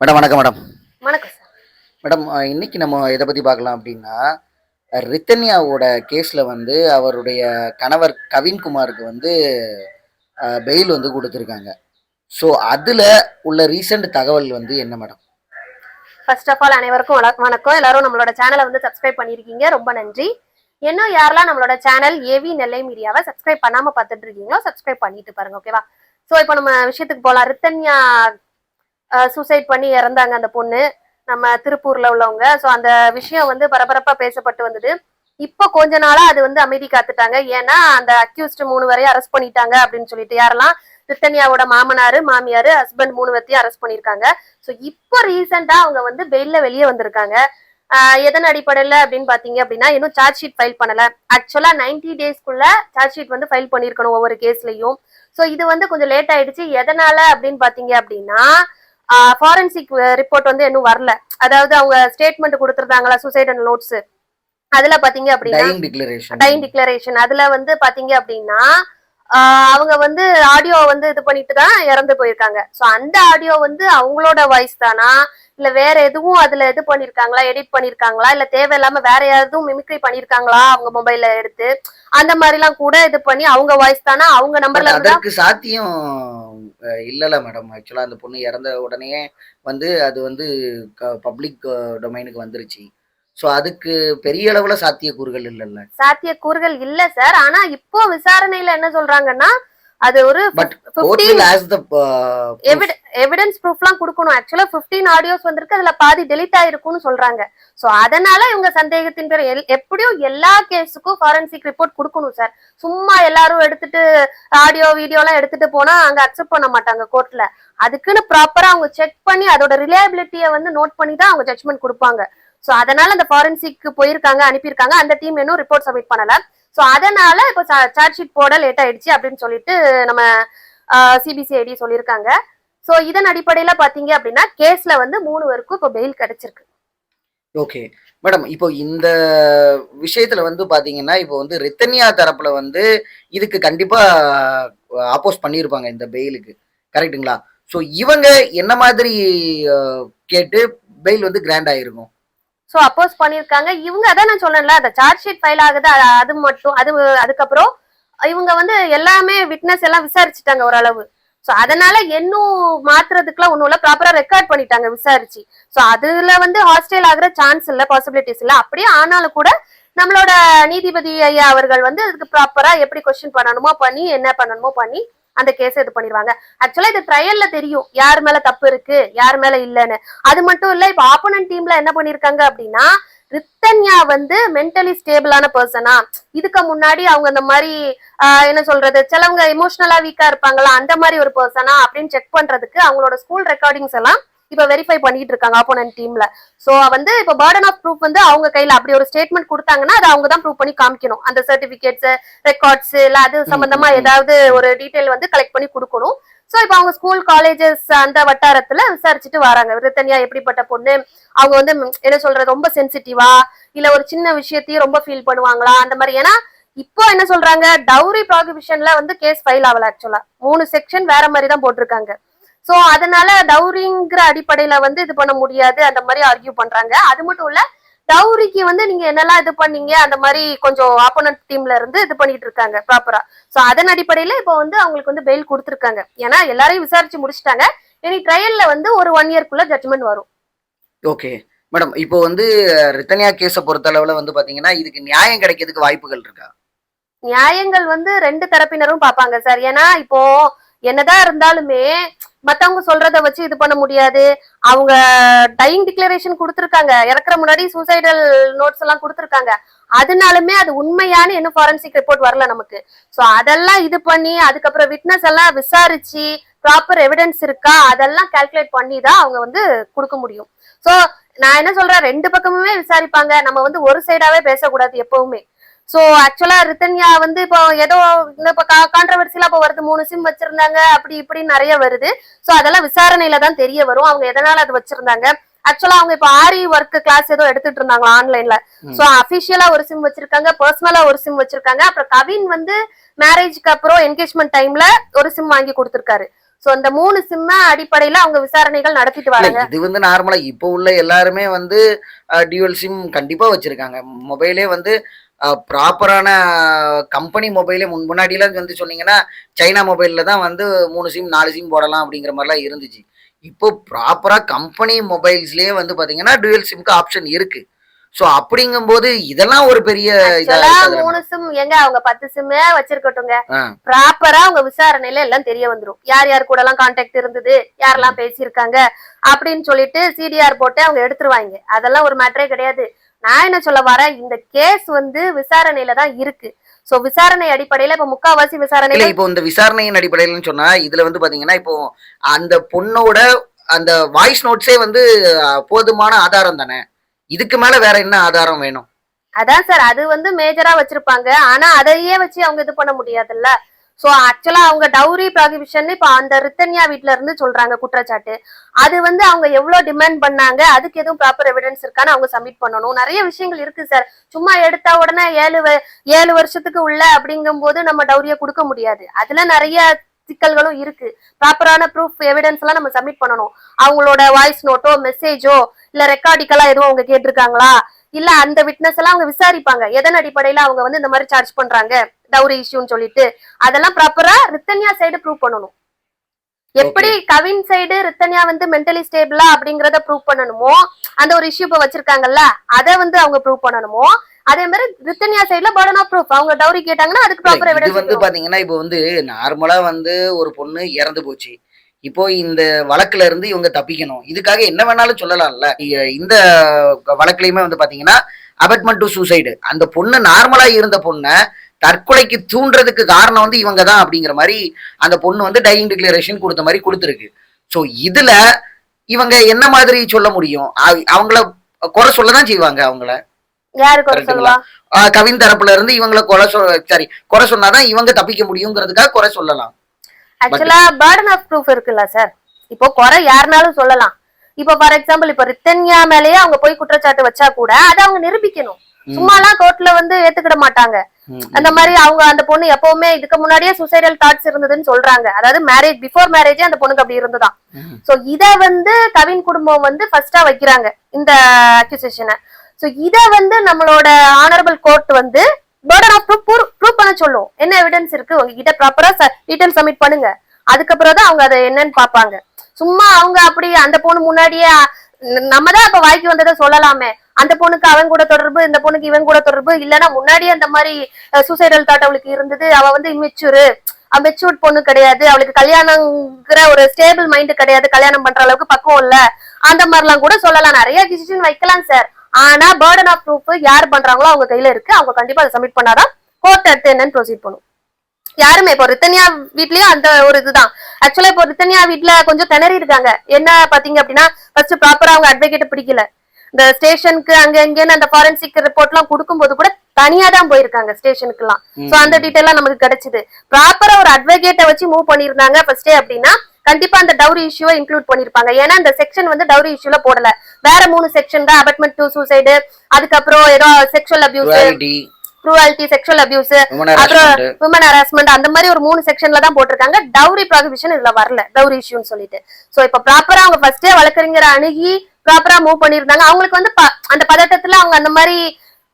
Madam வணக்கம் madam. வணக்கம் sir. Madam இன்னைக்கு நம்ம எதை பற்றி பார்க்கலாம் அப்படின்னா ரித்தன்யாவோட கேஸில் வந்து அவருடைய கணவர் கவின்குமாருக்கு வந்து பெயில் வந்து கொடுத்துருக்காங்க. ஸோ அதில் உள்ள ரீசெண்ட் தகவல் வந்து என்ன மேடம்? ஃபர்ஸ்ட் ஆஃப் ஆல் அனைவருக்கும் வண- வணக்கம். எல்லாரும் நம்மளோட சேனலை வந்து சப்ஸ்கிரைப் பண்ணியிருக்கீங்க. ரொம்ப நன்றி. இன்னும் யாரெல்லாம் நம்மளோட சேனல் ஏவி நெல்லை மீடியாவை சப்ஸ்கிரைப் பண்ணாம பார்த்துட்டு இருக்கீங்களோ சப்ஸ்கிரைப் பண்ணிட்டு பாருங்க ஓகேவா ஸோ இப்போ நம்ம விஷயத்துக்கு போகலாம் ரித்தன்யா சூசைட் பண்ணி இறந்தாங்க அந்த பொண்ணு. நம்ம திருப்பூர்ல உள்ளவங்க. ஸோ அந்த விஷயம் வந்து பரபரப்பா பேசப்பட்டு வந்தது. இப்போ கொஞ்ச நாளா அது வந்து அமைதி காத்துட்டாங்க. ஏன்னா அந்த அக்யூஸ்ட் மூணு வரையும் அரெஸ்ட் பண்ணிட்டாங்க அப்படின்னு சொல்லிட்டு யாரெல்லாம்? ரித்தன்யாவோட மாமனாரு மாமியாரு ஹஸ்பண்ட் மூணு பேர்த்தையும் அரெஸ்ட் பண்ணியிருக்காங்க. ஸோ இப்போ ரீசெண்டா அவங்க வந்து பெயில்ல வெளியே வந்திருக்காங்க. எதன் அடிப்படையில அப்படின்னு பாத்தீங்க அப்படின்னா இன்னும் சார்ஜ் ஷீட் ஃபைல் பண்ணல. ஆக்சுவலா 90 டேஸ்க்குள்ள சார்ஜ் ஷீட் வந்து ஃபைல் பண்ணிருக்கணும் ஒவ்வொரு கேஸ்லயும் ஸோ இது வந்து கொஞ்சம் லேட் ஆயிடுச்சு. எதனால அப்படின்னு பாத்தீங்க அப்படின்னா ஃபாரன்சிக் ரிப்போர்ட் வந்து இன்னும் வரல. அதாவது அவங்க ஸ்டேட்மெண்ட் கொடுத்துருந்தாங்களா சூசைட் அண்ட் நோட்ஸ் அதுல பாத்தீங்க அப்படின்னா டைம் டிக்ளரேஷன் அதுல வந்து பாத்தீங்க அப்படின்னா அவங்க வந்து ஆடியோ வந்து இது பண்ணிட்டு தான் இறந்து போயிருக்காங்க. சோ அந்த ஆடியோ வந்து அவங்களோட வாய்ஸ் தானா? இல்ல வேற எதுவும் அதுல இது பண்ணிருக்காங்களா எடிட் பண்ணிருக்காங்களா? இல்ல தேவையில்லாம வேற எதுவும் மிமிக்ரி பண்ணிருக்காங்களா அவங்க மொபைல்ல எடுத்து? அந்த மாதிரி எல்லாம் கூட இது பண்ணி அவங்க வாய்ஸ் தானா அவங்க நம்பர்ல அதற்கு சாத்தியம் இல்லல மேடம் ஆக்சுவலாக அந்த பொண்ணு இறந்த உடனே வந்து அது வந்து பப்ளிக் டொமைனுக்கு வந்துருச்சு. ஸோ அதுக்கு பெரிய அளவில் சாத்தியக்கூறுகள் இல்லைல்ல. சாத்திய கூறுகள் இல்ல சார். ஆனா இப்போ விசாரணையில என்ன சொல்றாங்கன்னா அது ஒரு but 15 court will as the evidence ப்ரூஃப்லாம் கொடுக்கணும். ஆக்சுவலா 15 ஆடியோஸ் வந்திருக்கு அதுல பாதி டெலிட் ஆயிருக்கும்னு சொல்றாங்க. சோ அதனால இவங்க சந்தேகத்தின் பேர் எப்படியும் எல்லா கேஸுக்கும் ஃபாரன்சிக் ரிப்போர்ட் கொடுக்கணும் சார் சும்மா எல்லாரும் எடுத்துட்டு ஆடியோ வீடியோ எல்லாம் எடுத்துட்டு போனா அங்க அக்செப்ட் பண்ண மாட்டாங்க கோர்ட்ல அதுக்குன்னு ப்ராப்பரா அவங்க செக் பண்ணி அதோட ரிலையபிலிட்டியை வந்து நோட் பண்ணி தான் அவங்க ஜட்மெண்ட் கொடுப்பாங்க. சோ அதனால அந்த ஃபாரன்சிக் போயிருக்காங்க அனுப்பியிருக்காங்க. அந்த டீம் இன்னும் ரிப்போர்ட் சப்மிட் பண்ணல. ஸோ அதனால இப்போ சார்ஜ் ஷீட் போட லேட் ஆயிடுச்சு அப்படின்னு சொல்லிட்டு நம்ம சிபிசிஐடி சொல்லியிருக்காங்க ஸோ இதன் அடிப்படையில் பார்த்தீங்க அப்படின்னா கேஸ்ல வந்து மூணு பேருக்கும் இப்போ பெயில் கிடைச்சிருக்கு. ஓகே மேடம் இப்போ இந்த விஷயத்துல வந்து பாத்தீங்கன்னா இப்போ வந்து ரித்தன்யா தரப்புல வந்து இதுக்கு கண்டிப்பா ஆப்போஸ் பண்ணியிருப்பாங்க இந்த பெயிலுக்கு கரெக்ட்டுங்களா ஸோ இவங்க என்ன மாதிரி கேட்டு பெயில் வந்து கிராண்ட் ஆயிருக்கும்? சோ அப்போஸ் பண்ணிருக்காங்க இவங்க அதான் நான் சொன்னேன்ல அந்த சார்ஜ் ஷீட் ஃபைல் ஆகுது அது- மட்டும் அது அதுக்கப்புறம் இவங்க வந்து எல்லாமே விட்னஸ் எல்லாம் விசாரிச்சுட்டாங்க ஓரளவு. சோ அதனால இன்னும் மாத்துறதுக்குலாம் ஒண்ணும் இல்ல. ப்ராப்பரா ரெக்கார்ட் பண்ணிட்டாங்க விசாரிச்சு. சோ அதுல வந்து ஹாஸ்டல் ஆகுற சான்ஸ் இல்ல பாசிபிலிட்டிஸ் இல்ல. அப்படியே ஆனாலும் கூட நம்மளோட நீதிபதி ஐயா அவர்கள் வந்து அதுக்கு ப்ராப்பரா எப்படி கொஸ்டின் பண்ணணுமோ பண்ணி என்ன பண்ணணுமோ பண்ணி அந்த கேஸை இது பண்ணிடுவாங்க ஆக்சுவலா இது ட்ரையல்ல தெரியும். யார் மேல தப்பு இருக்கு யார் மேல இல்லைன்னு. அது மட்டும் இல்ல இப்ப ஆப்போனன்ட் டீம்ல என்ன பண்ணிருக்காங்க அப்படின்னா ரித்தன்யா வந்து மென்டலி ஸ்டேபிளான பர்சனா இதுக்கு முன்னாடி அவங்க இந்த மாதிரி என்ன சொல்றது சிலவங்க எமோஷனலா வீக்கா இருப்பாங்களா அந்த மாதிரி ஒரு பர்சனா அப்படின்னு செக் பண்றதுக்கு அவங்களோட ஸ்கூல் ரெக்கார்டிங்ஸ் எல்லாம் இப்ப வெரிஃபை பண்ணிட்டு இருக்காங்க ஆப்போனன்ட் டீம்ல சோ வந்து இப்ப பேர்டன் ஆஃப் ப்ரூஃப் வந்து அவங்க கையில அப்படி ஒரு ஸ்டேட்மெண்ட் கொடுத்தாங்கன்னா அதை அவங்க தான் ப்ரூவ் பண்ணி காமிக்கணும். அந்த சர்டிபிகேட்ஸ் ரெக்கார்ட்ஸ் இல்ல அது சம்பந்தமா. ஏதாவது ஒரு டீடைல் வந்து கலெக்ட் பண்ணி கொடுக்கணும். சோ இப்போ அவங்க ஸ்கூல் காலேஜஸ் அந்த வட்டாரத்துல விசாரிச்சுட்டு வராங்க. ரித்தன்யா எப்படிப்பட்ட பொண்ணு அவங்க வந்து என்ன சொல்றது ரொம்ப சென்சிட்டிவா இல்ல ஒரு சின்ன விஷயத்தையும் ரொம்ப ஃபீல் பண்ணுவாங்களா அந்த மாதிரி. ஏன்னா இப்போ என்ன சொல்றாங்க டவுரி ப்ராகிபிஷன்ல வந்து கேஸ் ஃபைல் ஆகல ஆக்சுவலா மூணு செக்ஷன் வேற மாதிரி தான் போட்டிருக்காங்க. சோ அதனால டவுரிங்கிற அடிப்படையில வந்து இது பண்ண முடியாது அந்த மாதிரி ஆர்கியூ பண்றாங்க. அது மட்டும் இல்ல டவுரிக்கு வந்து நீங்க என்னெல்லாம் இது பண்ணீங்க அந்த மாதிரி கொஞ்சம் ஆப்போனன்ட் டீம்ல இருந்து இது பண்ணிட்டு இருக்காங்க ப்ராப்பரா சோ அதன் அடிப்படையில இப்போ வந்து அவங்களுக்கு வந்து பெயில் கொடுத்துருக்காங்க. ஏன்னா எல்லாரையும் விசாரிச்சு முடிச்சிட்டாங்க. இனி ட்ரையல்ல வந்து ஒரு ஒன் இயர்க்குள்ள ஜட்மெண்ட் வரும். ஓகே மேடம் இப்போ வந்து ரித்தன்யா கேஸை பொறுத்தளவுல வந்து பாத்தீங்கன்னா இதுக்கு நியாயம் கிடைக்கிறதுக்கு வாய்ப்புகள் இருக்கா? நியாயங்கள் வந்து ரெண்டு தரப்பினரும் பார்ப்பாங்க சார். ஏன்னா இப்போ என்னதான் இருந்தாலுமே மத்தவங்க சொல்றத வச்சு இது பண்ண முடியாது. அவங்க டைங் டிக்ளரேஷன் கொடுத்துருக்காங்க. இறக்குற முன்னாடி சூசைடல் நோட்ஸ் எல்லாம் கொடுத்துருக்காங்க. அதனாலுமே அது உண்மையான இன்னும் ஃபாரன்சிக் ரிப்போர்ட் வரல நமக்கு. சோ அதெல்லாம் இது பண்ணி அதுக்கப்புறம் விட்னஸ் எல்லாம் விசாரிச்சு ப்ராப்பர் எவிடன்ஸ் இருக்கா அதெல்லாம் கால்குலேட் பண்ணி தான் அவங்க வந்து கொடுக்க முடியும். சோ நான் என்ன சொல்றேன்? ரெண்டு பக்கமுமே விசாரிப்பாங்க. நம்ம வந்து ஒரு சைடாவே பேசக்கூடாது எப்பவுமே. சோ ஆக்சுவலா ரித்தன்யா வந்து இப்போ ஏதோ இந்த இப்போ கான்ட்ரவர்சிலாம் இப்போ வருது மூணு சிம் வச்சிருந்தாங்க அப்படி இப்படி நிறைய வருது. சோ அதெல்லாம் விசாரணையில தான் தெரிய வரும். அவங்க எதனால அது வச்சிருந்தாங்க? ஆக்சுவலா அவங்க இப்போ ஆரி ஒர்க் கிளாஸ் ஏதோ எடுத்துட்டு இருந்தாங்களா ஆன்லைன்ல. சோ அபிஷியலா ஒரு சிம் வச்சிருக்காங்க பர்சனலா ஒரு சிம் வச்சிருக்காங்க. அப்புறம் கவின் வந்து மேரேஜ்க்கு அப்புறம் என்கேஜ்மெண்ட் டைம்ல ஒரு சிம் வாங்கி கொடுத்திருக்காரு. சோ இந்த மூணு சிம்ம அடிப்படையில அவங்க விசாரணைகள் நடத்திட்டு வராங்க. இது வந்து நார்மலா இப்போ உள்ள எல்லாருமே வந்து டியூவல் சிம் கண்டிப்பா வச்சிருக்காங்க. மொபைலே வந்து ப்ராப்பரான கம்பெனி மொபைலே முன் முன்னாடிலாம் வந்து சொன்னீங்கன்னா சைனா மொபைல்ல தான் வந்து மூணு சிம் நாலு சிம் போடலாம் அப்படிங்கிற மாதிரிலாம் இருந்துச்சு. இப்போ ப்ராப்பரா கம்பெனி மொபைல்ஸ்லயே வந்து பாத்தீங்கன்னா டுவெல் சிம்க்கு ஆப்ஷன் இருக்கு. ஸோ அப்படிங்கும்போது இதெல்லாம் ஒரு பெரிய மூணு சிம் எங்க அவங்க பத்து சிம்மே வச்சிருக்கட்டுங்க. ப்ராப்பரா அவங்க விசாரணையில எல்லாம் தெரிய வந்துரும். யார் யார் கூட எல்லாம் கான்டாக்ட் இருந்தது? யாரெல்லாம் பேசியிருக்காங்க? அப்படின்னு சொல்லிட்டு சிடிஆர் போட்டு அவங்க எடுத்துருவாங்க. அதெல்லாம் ஒரு மேட்டரே கிடையாது. நான் என்ன சொல்ல வரேன்? இந்த கேஸ் வந்து விசாரணையில தான் இருக்கு. சோ விசாரணை அடிப்படையில இப்ப முக்காவாசி விசாரணையில இப்போ இந்த விசாரணையின் அடிப்படையிலன்னு சொன்னா இதுல வந்து பாத்தீங்கன்னா இப்போ அந்த பொண்ணோட அந்த வாய்ஸ் நோட்ஸே வந்து போதுமான ஆதாரம் தானே? இதுக்கு மேல வேற என்ன ஆதாரம் வேணும்? அதான் சார் அது வந்து மேஜரா வச்சிருப்பாங்க. ஆனா அதையே வச்சு அவங்க இது பண்ண முடியாதுல்ல. சோ ஆக்சுவலா அவங்க டவுரி ப்ராகிபிஷன் இப்ப அந்த ரித்தன்யா வீட்ல இருந்து சொல்றாங்க குற்றச்சாட்டு. அது வந்து அவங்க எவ்வளவு டிமாண்ட் பண்ணாங்க அதுக்கு எதுவும் ப்ராப்பர் எவிடன்ஸ் இருக்கான்னு அவங்க சப்மிட் பண்ணணும். நிறைய விஷயங்கள் இருக்கு சார் சும்மா எடுத்த உடனே ஏழு வ- ஏழு வருஷத்துக்கு உள்ள அப்படிங்கும் போது நம்ம டவுரிய கொடுக்க முடியாது. அதுல நிறைய சிக்கல்களும் இருக்கு. ப்ராப்பரான ப்ரூஃப் எவிடன்ஸ் எல்லாம் நம்ம சப்மிட் பண்ணணும். அவங்களோட வாய்ஸ் நோட்டோ மெசேஜோ இல்ல ரெக்கார்டிக்கலா எதுவும் அவங்க கேட்டிருக்காங்களா? இல்ல அந்த விட்னஸ் எல்லாம் அவங்க விசாரிப்பாங்க. எதன் அடிப்படையில அவங்க வந்து இந்த மாதிரி சார்ஜ் பண்றாங்க? டவுரி இஷ்யூன்னு சொல்லிட்டு. அதெல்லாம் ப்ராப்பரா ரித்தன்யா சைடு ப்ரூவ் பண்ணணும். எப்படி கவின் சைடு ரித்தன்யா வந்து மென்டலி ஸ்டேபிளா அப்படிங்கறத ப்ரூவ் பண்ணணுமோ அந்த ஒரு இஷ்யூ இப்ப வச்சிருக்காங்கல்ல அதை வந்து அவங்க ப்ரூவ் பண்ணணுமோ அதே மாதிரி ரித்தன்யா சைடுல பர்டன் ஆஃப் ப்ரூஃப் அவங்க டவுரி கேட்டாங்கன்னா அதுக்கு ப்ராப்பர் இது வந்து எவிடன்ஸ் பாத்தீங்கன்னா இப்போ வந்து நார்மலா வந்து ஒரு பொண்ணு இறந்து போச்சு. இப்போ இந்த வழக்குல இருந்து இவங்க தப்பிக்கணும். இதுக்காக என்ன வேணாலும் சொல்லலாம்ல. இந்த வழக்குலயுமே வந்து பாத்தீங்கன்னா அபட்மெண்ட் டு சூசைடு அந்த பொண்ணு நார்மலா இருந்த பொண்ணை தற்கொலைக்கு தூண்டுறதுக்கு காரணம் வந்து இவங்க தான் அப்படிங்கிற மாதிரி அந்த பொண்ணு வந்து டையிங் டிக்ளரேஷன் கொடுத்த மாதிரி கொடுத்துருக்கு. ஸோ இதுல இவங்க என்ன மாதிரி சொல்ல முடியும்? அவங்கள குறை சொல்ல தான் செய்வாங்க அவங்கள. கவின் தரப்புல இருந்து இவங்கள குறை சொல் சாரி குறை சொன்னாதான் இவங்க தப்பிக்க முடியுங்கிறதுக்காக குறை சொல்லலாம். ஆக்சுவலா பர்டன் ஆஃப் ப்ரூஃப் இருக்குல்ல சார் இப்போ குறை யாருனாலும் சொல்லலாம். இப்போ ஃபார் எக்ஸாம்பிள் இப்போ ரித்தன்யா மேலேயே அவங்க போய் குற்றச்சாட்டு வச்சா கூட அதை அவங்க நிரூபிக்கணும். சும்மாலாம் கோர்ட்ல வந்து ஏத்துக்கிட மாட்டாங்க. அந்த மாதிரி அவங்க அந்த பொண்ணு எப்பவுமே இதுக்கு முன்னாடியே சுசைடல் தாட்ஸ் இருந்ததுன்னு சொல்றாங்க. அதாவது மேரேஜ் பிஃபோர் மேரேஜே அந்த பொண்ணுக்கு அப்படி இருந்துதான். சோ இத வந்து கவின் குடும்பம் வந்து ஃபர்ஸ்டா வைக்கிறாங்க இந்த அக்யூசேஷனை சோ இத வந்து நம்மளோட ஆனரபிள் கோர்ட் வந்து பர்டன் ஆஃப் ப்ரூஃப் ப்ரூவ் பண்ண சொல்லும் என்ன எவிடன்ஸ் இருக்கு? உங்ககிட்ட ப்ராப்பரா டீடைல் சப்மிட் பண்ணுங்க. அதுக்கப்புறம் தான் அவங்க அதை என்னன்னு பாப்பாங்க சும்மா அவங்க அப்படி அந்த பொண்ணு முன்னாடியே நம்ம தான் இப்ப வாய்க்கு வந்ததை சொல்லலாமே. அந்த பொண்ணுக்கு அவன் கூட தொடர்பு இந்த பொண்ணுக்கு இவன் கூட தொடர்பு. இல்லைன்னா முன்னாடியே அந்த மாதிரி சூசைடல் தாட் அவளுக்கு இருந்தது. அவ வந்து இம்மெச்சூரு மெச்சூர்ட் பொண்ணு கிடையாது. அவளுக்கு கல்யாணங்கிற ஒரு ஸ்டேபிள் மைண்ட் கிடையாது. கல்யாணம் பண்ற அளவுக்கு பக்குவம் இல்ல. அந்த மாதிரிலாம் கூட சொல்லலாம். நிறைய டிசிஷன் வைக்கலாம் சார் ஆனா பேர்டன் ஆஃப் ப்ரூஃப் யார் பண்றாங்களோ அவங்க கையில இருக்கு. அவங்க கண்டிப்பா அதை சப்மிட் பண்ணாதான் கோர்ட் அடுத்து என்னன்னு ப்ரொசீட் பண்ணும். யாருமே இப்போ ரித்தன்யா வீட்லயும் அந்த ஒரு இதுதான். ஆக்சுவலா இப்போ ரித்தன்யா வீட்ல கொஞ்சம் திணறி இருக்காங்க. என்ன பாத்தீங்க அப்படின்னா ஃபர்ஸ்ட் ப்ராப்பரா அவங்க அட்வொகேட் பிடிக்கல. இந்த ஸ்டேஷனுக்கு அங்க இங்கன்னு அந்த ஃபாரன்சிக் ரிப்போர்ட் எல்லாம் கொடுக்கும்போது கூட தனியா தான் போயிருக்காங்க ஸ்டேஷனுக்கு எல்லாம் சோ அந்த டீடைல் நமக்கு கிடைச்சது. ப்ராப்பரா ஒரு அட்வொகேட்டை வச்சு மூவ் பண்ணிருந்தாங்க ஃபர்ஸ்டே அப்படின்னா கண்டிப்பா அந்த டவுரி இஷ்யூவை இன்க்ளூட் பண்ணிருப்பாங்க. ஏன்னா இந்த செக்ஷன் வந்து டவுரி இஷ்யூல போடல. வேற மூணு செக்ஷன் தான் அபட்மெண்ட் டு சூசைடு அதுக்கப்புறம் ஏதோ sexual abuse cruelty sexual abuse அப்புறம். விமன் ஹராஸ்மெண்ட் அந்த மாதிரி ஒரு மூணு செக்ஷன்ல தான் போட்டிருக்காங்க. டவுரி ப்ராகிபிஷன் இதுல வரல டவுரி இஷ்யூன்னு சொல்லிட்டு. சோ இப்ப ப்ராப்பரா அவங்க ஃபர்ஸ்டே வழக்கறிஞரை அணுகி ப்ராப்பரா மூவ் பண்ணிருந்தாங்க அவங்களுக்கு வந்து அந்த பதட்டத்துல அவங்க அந்த மாதிரி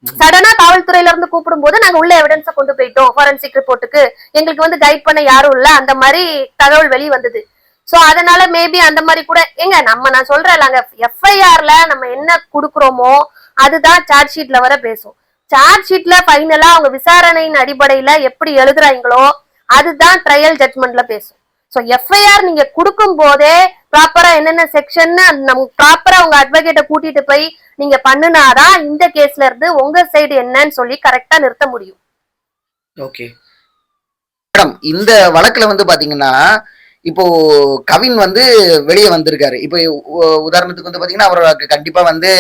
சடனா காவல்துறையில இருந்து கூப்பிடும் போது நாங்க உள்ள எவிடன்ஸ கொண்டு போயிட்டோம் ஃபாரன்சிக் ரிப்போர்ட்டுக்கு எங்களுக்கு வந்து கைட் பண்ண யாரும் இல்ல. அந்த மாதிரி தகவல் வெளி வந்தது சோ அதனால மேபி அந்த மாதிரி கூட எங்க நம்ம நான் சொல்றேன் எஃப்ஐஆர்ல நம்ம என்ன குடுக்குறோமோ அதுதான் சார்ஜ் ஷீட்ல வர பேசும். சார்ஜ் ஷீட்ல ஃபைனலா அவங்க விசாரணையின் அடிப்படையில எப்படி எழுதுறாங்களோ அதுதான் ட்ரையல் ஜட்மெண்ட்ல பேசும். சோ எஃப்ஐஆர் நீங்க கொடுக்கும் போதே ப்ராப்பரா என்னென்ன செக்ஷன் நம்ம ப்ராப்பரா உங்க அட்வொகேட்டை கூட்டிட்டு போய் நீங்க பண்ணுனாதான் இந்த கேஸ்ல இருந்து உங்க சைடு என்னன்னு சொல்லி கரெக்டா நிறுத்த முடியும். ஓகே மேடம் இந்த வழக்குல வந்து பாத்தீங்கன்னா இப்போ கவின் வந்து வெளியே வந்திருக்காரு. இப்போ உ- உதாரணத்துக்கு வந்து பாத்தீங்கன்னா அவருக்கு கண்டிப்பா வந்து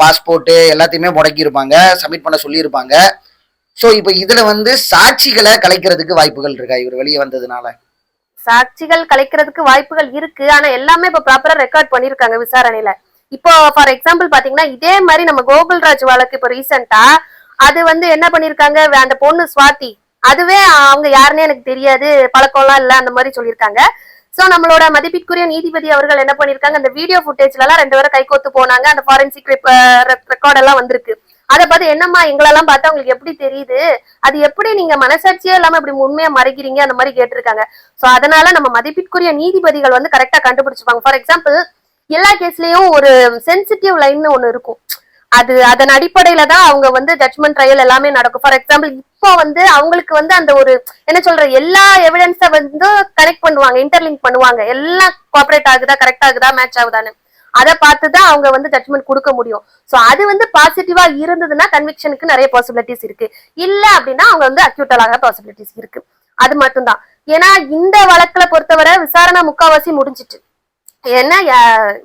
பாஸ்போர்ட்டு எல்லாத்தையுமே முடக்கியிருப்பாங்க சப்மிட் பண்ண சொல்லியிருப்பாங்க. ஸோ இப்போ இதுல வந்து சாட்சிகளை கலைக்கிறதுக்கு வாய்ப்புகள் இருக்கா? இவர் வெளியே வந்ததுனால. சாட்சிகள் கலைக்கிறதுக்கு வாய்ப்புகள் இருக்கு. ஆனா எல்லாமே இப்ப ப்ராப்பரா ரெக்கார்ட் பண்ணிருக்காங்க விசாரணையில. இப்போ ஃபார் எக்ஸாம்பிள் பாத்தீங்கன்னா இதே மாதிரி நம்ம கோகுல்ராஜ் வழக்கு இப்போ ரீசெண்டா அது வந்து என்ன பண்ணிருக்காங்க? அந்த பொண்ணு சுவாதி அதுவே அவங்க யாருன்னே எனக்கு தெரியாது பழக்கம்லாம் இல்ல அந்த மாதிரி சொல்லியிருக்காங்க. சோ நம்மளோட மதிப்பிற்குரிய நீதிபதி அவர்கள் என்ன பண்ணிருக்காங்க அந்த வீடியோ ஃபுட்டேஜ்ல எல்லாம் ரெண்டு பேரும் கைகோத்து போனாங்க. அந்த ஃபாரன்சிக் ரெக்கார்ட் எல்லாம் வந்திருக்கு. அதை பார்த்து என்னம்மா எங்களெல்லாம் பார்த்தா உங்களுக்கு எப்படி தெரியுது? அது எப்படி நீங்க மனசாட்சியே இல்லாம இப்படி உண்மையா மறைக்கிறீங்க? அந்த மாதிரி கேட்டிருக்காங்க. சோ அதனால நம்ம மதிப்பிற்குரிய நீதிபதிகள் வந்து கரெக்டா கண்டுபிடிச்சுப்பாங்க. ஃபார் எக்ஸாம்பிள் எல்லா கேஸ்லயும் ஒரு சென்சிட்டிவ் லைன் ஒண்ணு இருக்கும். அது அதன் அடிப்படையில தான் அவங்க வந்து ஜட்மெண்ட் ட்ரையல் எல்லாமே நடக்கும். ஃபார் எக்ஸாம்பிள் இப்போ வந்து அவங்களுக்கு வந்து அந்த ஒரு என்ன சொல்ற எல்லா எவிடன்ஸ வந்து கனெக்ட் பண்ணுவாங்க இன்டர்லிங்க் பண்ணுவாங்க. எல்லாம் கோஆபரேட் ஆகுதா கரெக்ட் ஆகுதா மேட்ச் ஆகுதான்னு. அதை பார்த்து தான் அவங்க வந்து ஜட்மெண்ட் கொடுக்க முடியும். சோ அது வந்து பாசிட்டிவா இருந்ததுன்னா கன்விக்ஷனுக்கு நிறைய பாசிபிலிட்டிஸ் இருக்கு. இல்ல அப்படின்னா அவங்க வந்து அக்யூட்டல் ஆக பாசிபிலிட்டிஸ் இருக்கு. அது மட்டும்தான். ஏன்னா இந்த வழக்குல பொறுத்தவரை விசாரணை முக்காவாசி முடிஞ்சிட்டு என்ன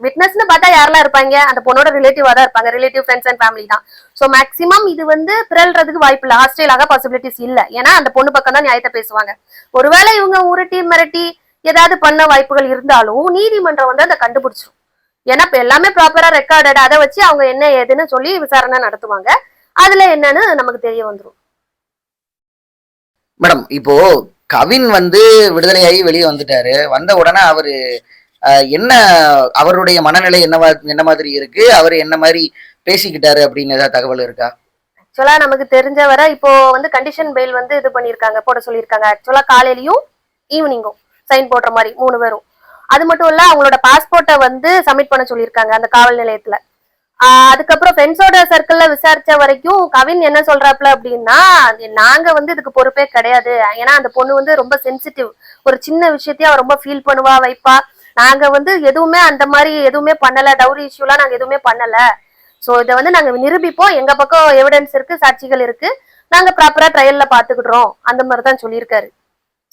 விட்னஸ்னு பார்த்தா யாரெல்லாம் இருப்பாங்க? அந்த பொண்ணோட ரிலேட்டிவா தான் இருப்பாங்க. ரிலேட்டிவ் ஃப்ரெண்ட்ஸ் அண்ட் ஃபேமிலி தான். ஸோ மேக்ஸிமம் இது வந்து பிறல்றதுக்கு வாய்ப்பு இல்லை. ஹாஸ்டேலாக பாசிபிலிட்டிஸ் இல்ல. ஏன்னா அந்த பொண்ணு பக்கம் தான் நியாயத்தை பேசுவாங்க. ஒருவேளை இவங்க உருட்டி மிரட்டி ஏதாவது பண்ண வாய்ப்புகள் இருந்தாலும் நீதிமன்றம் வந்து அதை கண்டுபிடிச்சிரும். ஏன்னா இப்போ எல்லாமே ப்ராப்பரா ரெக்கார்டட் அதை வச்சு அவங்க என்ன ஏதுன்னு சொல்லி விசாரணை நடத்துவாங்க. அதுல என்னன்னு நமக்கு தெரிய வந்துரும். மேடம் இப்போ கவின் வந்து விடுதலையாகி வெளியே வந்துட்டாரு. வந்த உடனே அவரு என்ன அவருடைய மனநிலை என்னவா என்ன மாதிரி இருக்கு? அவர் என்ன மாதிரி பேசிக்கிட்டாரு அப்படின்னு ஏதாவது தகவல் இருக்கா? ஆக்சுவலா நமக்கு தெரிஞ்ச வரை இப்போ வந்து கண்டிஷன் பெயில் வந்து இது பண்ணிருக்காங்க போட சொல்லியிருக்காங்க. ஆக்சுவலா காலையிலயும் ஈவினிங்கும் சைன் போடுற மாதிரி மூணு பேரும். அது மட்டும் இல்ல அவங்களோட பாஸ்போர்ட்டை வந்து சப்மிட் பண்ண சொல்லியிருக்காங்க அந்த காவல் நிலையத்துல. அதுக்கப்புறம் ஃப்ரெண்ட்ஸோட சர்க்கிள்ல விசாரிச்ச வரைக்கும் கவின் என்ன சொல்றாப்ல அப்படின்னா நாங்க வந்து இதுக்கு பொறுப்பே கிடையாது. ஏன்னா அந்த பொண்ணு வந்து ரொம்ப சென்சிட்டிவ் ஒரு சின்ன விஷயத்தையும் அவ ரொம்ப ஃபீல் பண்ணுவா வைப்பா. நாங்க வந்து எதுவுமே அந்த மாதிரி எதுவுமே பண்ணல. டவுரி இஷ்யூலாம் நாங்க எதுவுமே பண்ணல. சோ இதை வந்து நாங்க நிரூபிப்போம். எங்க பக்கம் எவிடன்ஸ் இருக்கு சாட்சிகள் இருக்கு. நாங்க ப்ராப்பரா ட்ரையல்ல பாத்துக்கிடுறோம் அந்த மாதிரி தான் சொல்லியிருக்காரு.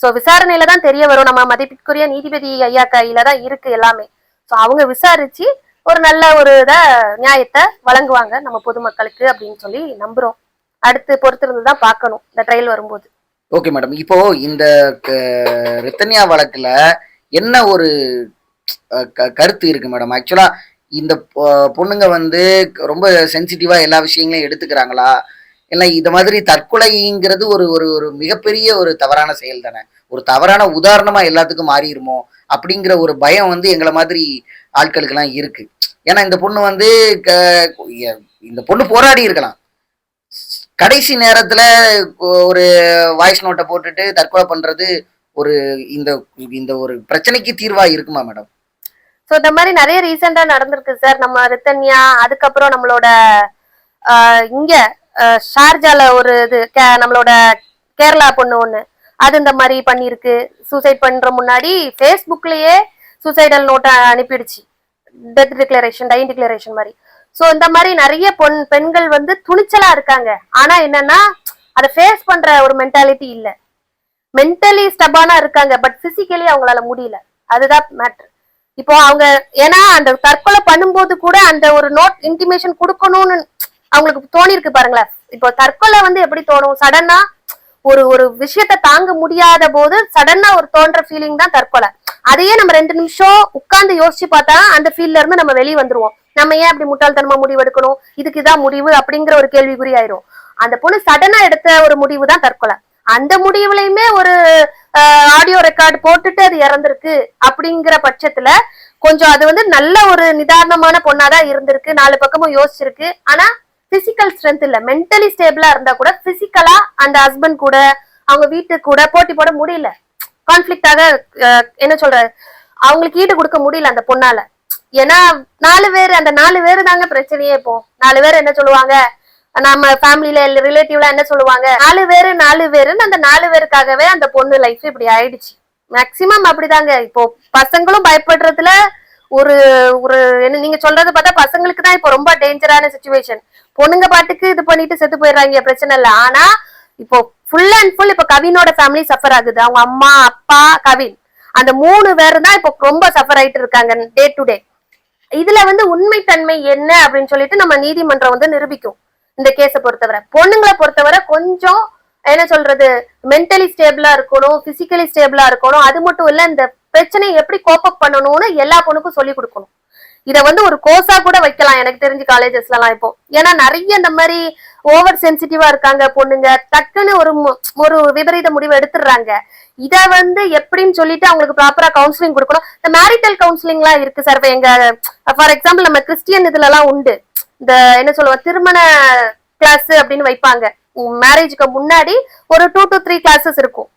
சோ விசாரணையில தான் தெரிய வரும். நம்ம மதிப்பிற்குரிய நீதிபதி ஐயா கையில தான் இருக்கு எல்லாமே. சோ அவங்க விசாரிச்சு ஒரு நல்ல ஒரு இத நியாயத்தை வழங்குவாங்க நம்ம பொதுமக்களுக்கு அப்படின்னு சொல்லி நம்புறோம். அடுத்து பொறுத்திருந்து தான் பார்க்கணும். இந்த ட்ரையல் வரும்போது. ஓகே மேடம் இப்போ இந்த க- ரித்தன்யா வழக்குல என்ன ஒரு க- கருத்து இருக்கு மேடம் ஆக்சுவலா இந்த பொ- பொண்ணுங்க வந்து ரொம்ப சென்சிட்டிவா எல்லா விஷயங்களையும் எடுத்துக்கிறாங்களா? இல்லை இந்த மாதிரி தற்கொலைங்கிறது ஒரு ஒரு ஒரு மிகப்பெரிய ஒரு தவறான செயல் தானே? ஒரு தவறான உதாரணமா எல்லாத்துக்கும் மாறிடுமோ? அப்படிங்கிற ஒரு பயம் வந்து எங்களை மாதிரி ஆட்களுக்கெல்லாம் இருக்கு. ஏன்னா இந்த பொண்ணு வந்து க- இந்த பொண்ணு போராடி இருக்கலாம். கடைசி நேரத்துல ஒரு வாய்ஸ் நோட்டை போட்டுட்டு தற்கொலை பண்றது ஒரு இந்த இந்த ஒரு பிரச்சனைக்கு தீர்வா இருக்குமா மேடம்? சோ இந்த மாதிரி நிறைய ரீசெண்டா நடந்திருக்கு சார் நம்ம ரித்தன்யா அதுக்கப்புறம் நம்மளோட ஆஹ், இங்க ஷார்ஜால ஒரு இது நம்மளோட கேரளா பொண்ணு ஒண்ணு. அது இந்த மாதிரி பண்ணிருக்கு சூசைட் பண்ற முன்னாடி ஃபேஸ்புக்லயே சூசைடல் நோட்டை அனுப்பிடுச்சு. டெத் டிக்ளரேஷன் டைன் டிக்ளரேஷன் மாதிரி. ஸோ இந்த மாதிரி நிறைய பொன் பெண்கள் வந்து துணிச்சலா இருக்காங்க. ஆனா என்னன்னா அதை ஃபேஸ் பண்ற ஒரு மென்டாலிட்டி இல்லை. மென்டலி ஸ்டபானா இருக்காங்க பட் பிசிக்கலி அவங்களால முடியல. அதுதான் மேட்ரு இப்போ அவங்க ஏன்னா அந்த தற்கொலை பண்ணும்போது கூட அந்த ஒரு நோட் இன்டிமேஷன் கொடுக்கணும்னு அவங்களுக்கு தோணிருக்கு பாருங்களேன். இப்போ தற்கொலை வந்து எப்படி தோணும்? சடனா ஒரு ஒரு விஷயத்த தாங்க முடியாத போது சடனா ஒரு தோன்ற ஃபீலிங் தான் தற்கொலை. அதையே நம்ம ரெண்டு நிமிஷம் உட்கார்ந்து யோசிச்சு பார்த்தா அந்த ஃபீல்ட்ல இருந்து நம்ம வெளியே வந்துருவோம். நம்ம ஏன் அப்படி முட்டாள்தனமா முடிவு எடுக்கணும்? இதுக்கு இதான் முடிவு அப்படிங்கிற ஒரு கேள்விக்குறி ஆயிரும். அந்த பொண்ணு சடனா எடுத்த ஒரு முடிவு தான் தற்கொலை. அந்த முடிவுலையுமே ஒரு ஆடியோ ரெக்கார்டு போட்டுட்டு அது இறந்திருக்கு அப்படிங்கிற பட்சத்துல கொஞ்சம் அது வந்து நல்ல ஒரு நிதானமான பொண்ணாதான் இருந்திருக்கு. நாலு பக்கமும் யோசிச்சிருக்கு. ஆனா பிசிக்கல் ஸ்ட்ரென்த் இல்ல. மென்டலி ஸ்டேபிளா இருந்தா கூட பிசிக்கலா அந்த ஹஸ்பண்ட் கூட அவங்க வீட்டு கூட போட்டி போட முடியல. கான்ஃபிளிக்டாக என்ன சொல்ற அவங்களுக்கு ஈடு கொடுக்க முடியல அந்த பொண்ணால. ஏன்னா நாலு பேர் அந்த நாலு பேர் தாங்க பிரச்சனையே இப்போ. நாலு பேர் என்ன சொல்லுவாங்க? நம்ம ஃபேமிலில ரிலேட்டிவ்ல என்ன சொல்லுவாங்க? நாலு பேரு நாலு பேருன்னு அந்த நாலு பேருக்காகவே அந்த பொண்ணு லைஃப் இப்படி ஆயிடுச்சு. மேக்சிமம் அப்படிதாங்க. இப்போ பசங்களும் பயப்படுறதுல ஒரு ஒரு என்ன நீங்க சொல்றது பார்த்தா பசங்களுக்கு தான் இப்போ ரொம்ப டேஞ்சரான சுச்சுவேஷன் பொண்ணுங்க பாட்டுக்கு இது பண்ணிட்டு செத்து போயிடுறாங்க பிரச்சனை இல்ல. ஆனா இப்போ ஃபுல் அண்ட் ஃபுல் இப்போ கவினோட ஃபேமிலி சஃபர் ஆகுது. அவங்க அம்மா அப்பா கவின். அந்த மூணு பேர் தான் இப்போ ரொம்ப சஃபர் ஆயிட்டு இருக்காங்க டே டு டே இதுல வந்து உண்மைத்தன்மை என்ன அப்படின்னு சொல்லிட்டு நம்ம நீதிமன்றம் வந்து நிரூபிக்கும். இந்த கேஸை பொறுத்தவரை. பொண்ணுங்களை பொறுத்தவரை கொஞ்சம் என்ன சொல்றது மென்டலி ஸ்டேபிளா இருக்கணும் பிசிக்கலி ஸ்டேபிளா இருக்கணும். அது மட்டும் இல்ல இந்த பிரச்சனையை எப்படி கோப்பப் பண்ணணும்னு எல்லா பொண்ணுக்கும் சொல்லி கொடுக்கணும். இத வந்து ஒரு கோர்ஸா கூட வைக்கலாம். எனக்கு தெரிஞ்சு காலேஜஸ்ல எல்லாம் இப்போ. ஏன்னா நிறைய இந்த மாதிரி ஓவர் சென்சிட்டிவா இருக்காங்க பொண்ணுங்க. டக்குன்னு ஒரு ஒரு விபரீத முடிவு எடுத்துடுறாங்க. இத வந்து எப்படின்னு சொல்லிட்டு அவங்களுக்கு ப்ராப்பரா கவுன்சிலிங் கொடுக்கணும். இந்த மேரிட்டல் கவுன்சிலிங்லாம் இருக்கு சார் எங்க ஃபார் எக்ஸாம்பிள் நம்ம கிறிஸ்டியன் இதுல எல்லாம் உண்டு. இந்த என்ன சொல்லுவோம் திருமண கிளாஸ் அப்படின்னு வைப்பாங்க. மேரேஜ்க்கு முன்னாடி ஒரு டூ டு த்ரீ கிளாஸஸ் இருக்கும்.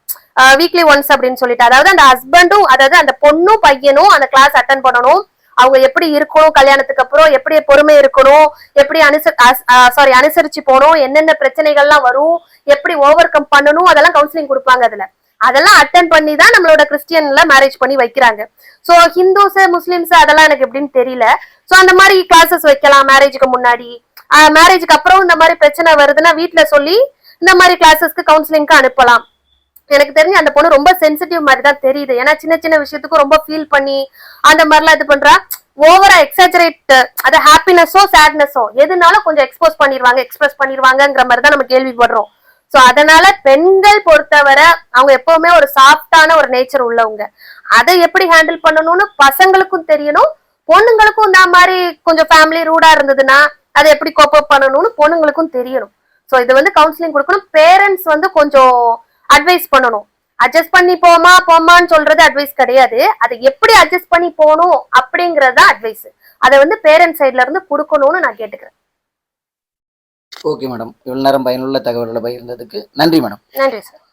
வீக்லி ஒன்ஸ் அப்படின்னு சொல்லிட்டு. அதாவது அந்த ஹஸ்பண்டும் அதாவது அந்த பொண்ணும் பையனும் அந்த கிளாஸ் அட்டன் பண்ணணும். அவங்க எப்படி இருக்கணும் கல்யாணத்துக்கு அப்புறம் எப்படி பொறுமை இருக்கணும் எப்படி அனுச சாரி அனுசரிச்சு போகணும் என்னென்ன பிரச்சனைகள்லாம் வரும் எப்படி ஓவர் கம் பண்ணணும் அதெல்லாம் கவுன்சிலிங் கொடுப்பாங்க அதுல. அதெல்லாம் அட்டன் பண்ணி தான் நம்மளோட கிறிஸ்டியன்ல மேரேஜ் பண்ணி வைக்கிறாங்க. சோ ஹிந்துஸ் முஸ்லிம்ஸ் அதெல்லாம் எனக்கு எப்படின்னு தெரியல. சோ அந்த மாதிரி கிளாஸஸ் வைக்கலாம் மேரேஜுக்கு முன்னாடி. மேரேஜுக்கு அப்புறம் இந்த மாதிரி பிரச்சனை வருதுன்னா வீட்ல சொல்லி இந்த மாதிரி கிளாஸஸ்க்கு கவுன்சிலிங்க்கு அனுப்பலாம். எனக்கு தெரிஞ்சு அந்த பொண்ணு ரொம்ப சென்சிட்டிவ் மாதிரி தான் தெரியுது. ஏன்னா சின்ன சின்ன விஷயத்துக்கும் ரொம்ப ஃபீல் பண்ணி அந்த மாதிரிலாம் இது பண்றா. ஓவரா எக்ஸாஜரேட் அது ஹாப்பினஸோ சேட்னஸோ எதுனாலும் கொஞ்சம் எக்ஸ்போஸ் பண்ணிடுவாங்க எக்ஸ்பிரஸ் பண்ணிடுவாங்கங்கிற மாதிரி தான் நம்ம கேள்விப்படுறோம். சோ அதனால பெண்கள் பொறுத்தவரை அவங்க எப்பவுமே ஒரு சாஃப்டான ஒரு நேச்சர் உள்ளவங்க. அதை எப்படி ஹேண்டில் பண்ணணும்னு பசங்களுக்கும் தெரியணும். பொண்ணுங்களுக்கும் இந்த மாதிரி கொஞ்சம் ஃபேமிலி ரூடா இருந்ததுன்னா அதை எப்படி கோப்பப் பண்ணணும்னு பொண்ணுங்களுக்கும் தெரியணும். சோ இது வந்து கவுன்சிலிங் கொடுக்கணும். பேரண்ட்ஸ் வந்து கொஞ்சம் அட்வைஸ் பண்ணணும். அட்ஜஸ்ட் பண்ணி போமா போமான்னு சொல்றது அட்வைஸ் கிடையாது. அதை எப்படி அட்ஜஸ்ட் பண்ணி போகணும் அப்படிங்கறது தான் அட்வைஸ் அதை வந்து பேரண்ட்ஸ் சைட்ல இருந்து கொடுக்கணும்னு நான் கேட்டுக்கிறேன். Okay madam. இவ்வளவு நேரம் பயனுள்ள தகவல்களை பகிர்ந்ததுக்கு நன்றி மேடம். நன்றி சார்.